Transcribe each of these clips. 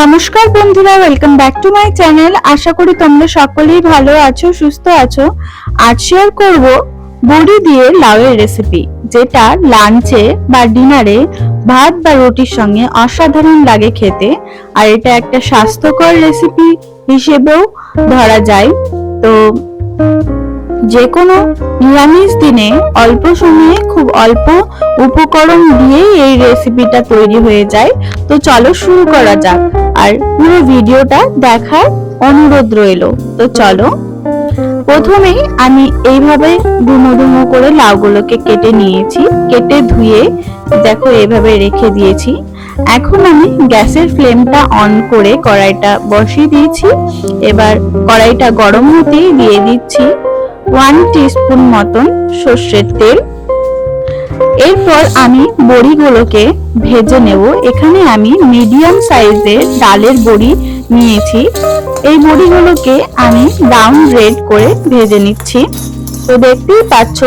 নমস্কার বন্ধুরা welcome back to my channel আশা করি তোমরা সকলেই ভালো আছো, সুস্থ আছো। আজ শেয়ার করব বড়ি দিয়ে লাউয়ের রেসিপি যেটা লাঞ্চে বা ডিনারে ভাত বা রুটির সঙ্গে অসাধারণ লাগে খেতে। আর এটা একটা স্বাস্থ্যকর রেসিপি হিসেবেও ধরা যায়। তো যে কোনো নিরামিষ দিনে অল্প সময়ে খুব অল্প উপকরণ দিয়েই এই রেসিপিটা তৈরি হয়ে যায়। তো চলো শুরু করা যাক। আর পুরো ভিডিওটা দেখার অনুরোধ রইল। তো চলো। প্রথমেই আমি এইভাবে ডুমো ডুমো করে লাউগুলোকে কেটে নিয়েছি। কেটে ধুয়ে দেখো এভাবে রেখে দিয়েছি। এখন আমি গ্যাসের ফ্লেমটা অন করে কড়াইটা বসিয়ে দিয়েছি। এবার কড়াইটা গরম হতেই দিয়ে দিচ্ছি ওয়ান টিস্পুন মতন সর্ষের তেল। এরপর আমি বড়িগুলোকে ভেজে নেব। এখানে আমি মিডিয়াম সাইজের ডালের বড়ি নিয়েছি। এই বড়িগুলোকে আমি ব্রাউন রেড করে ভেজে নিচ্ছি। তো দেখতেই পাচ্ছ,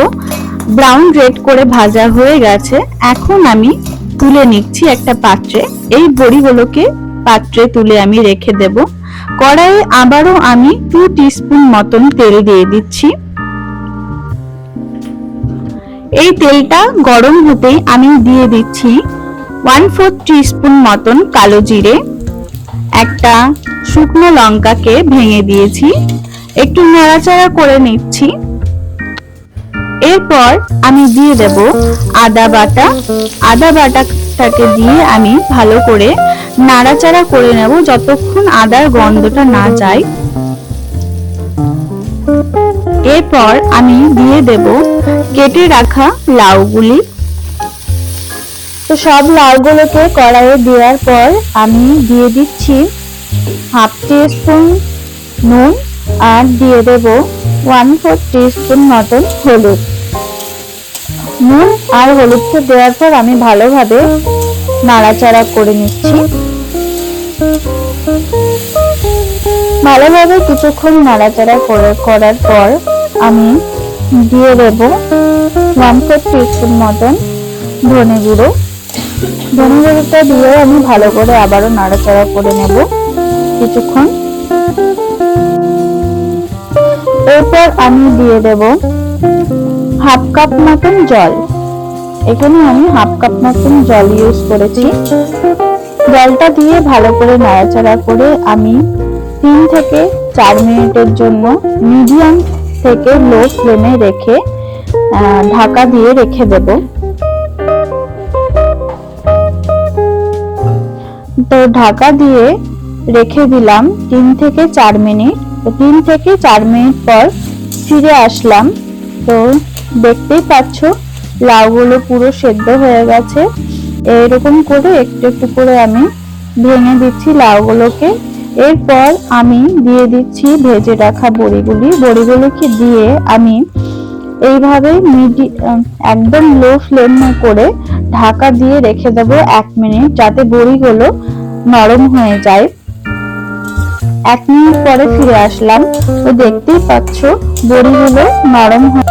ব্রাউন রেড করে ভাজা হয়ে গেছে। এখন আমি তুলে নিচ্ছি একটা পাত্রে। এই বড়িগুলোকে পাত্রে তুলে আমি রেখে দেব। কড়াইয়ে আবারও আমি টু টিস্পুন মতন তেল দিয়ে দিচ্ছি। এই তেলটা গরম হতেই আমি দিয়ে দিচ্ছি ওয়ান ফোর টিস্পুন মতন কালো জিরে, একটা শুকনো লঙ্কাকে ভেঙে দিয়েছি, একটু নাড়াচাড়া করে নিচ্ছি। এরপর আমি দিয়ে দেব আদা বাটা। আদা বাটাটাকে দিয়ে আমি ভালো করে নাড়াচাড়া করে নেব যতক্ষণ আদার গন্ধটা না যায়। এরপর আমি দিয়ে দেব কেটে রাখা লাউগুলি। তো সব লাউগুলোকে কড়াইয়ে দেওয়ার পর আমি দিয়ে দিচ্ছি হাফ টিস্পুন নুন আর দিয়ে দেব ওয়ান ফোর টিস্পুন মতন হলুদ। নুন আর হলুদটা দেওয়ার পর আমি ভালোভাবে নাড়াচাড়া করে নিচ্ছি। ভালোভাবে কিছুক্ষণ নাড়াচাড়া করার পর আমি দিয়ে দেব ওয়ান ফোর টিস্পুন মতন ধনে গুঁড়ো। ধনে গুঁড়োটা দিয়ে আমি ভালো করে আবারও নাড়াচাড়া করে নেব কিছুক্ষণ। এরপর আমি দিয়ে দেব হাফ কাপ মতন জল। এখানে আমি হাফ কাপ মতন জল ইউজ করেছি। জলটা দিয়ে ভালো করে নাড়াচাড়া করে আমি তিন থেকে চার মিনিটের জন্য মিডিয়াম থেকে লো ফ্লেমে রেখে ঢাকা দিয়ে রেখে দেব। তো ঢাকা দিয়ে রেখে দিলাম তিন থেকে চার মিনিট। তো তিন থেকে চার মিনিট পর ফিরে আসলাম। তো দেখতেই পাচ্ছ, লাউগুলো পুরো সেদ্ধ হয়ে গেছে। এরকম করে একটু একটু করে আমি ভেঙে দিচ্ছি লাউগুলোকে। এরপর আমি দিয়ে দিচ্ছি ভেজে রাখা বড়িগুলি। বড়িগুলোকে দিয়ে আমি এইভাবে মিডি একদম লো ফ্লেম করে ঢাকা দিয়ে রেখে দেবো এক মিনিট, যাতে বড়িগুলো নরম হয়ে যায়। এক মিনিট পরে ফিরে আসলাম। তো দেখতেই পাচ্ছ, বড়িগুলো নরম হয়ে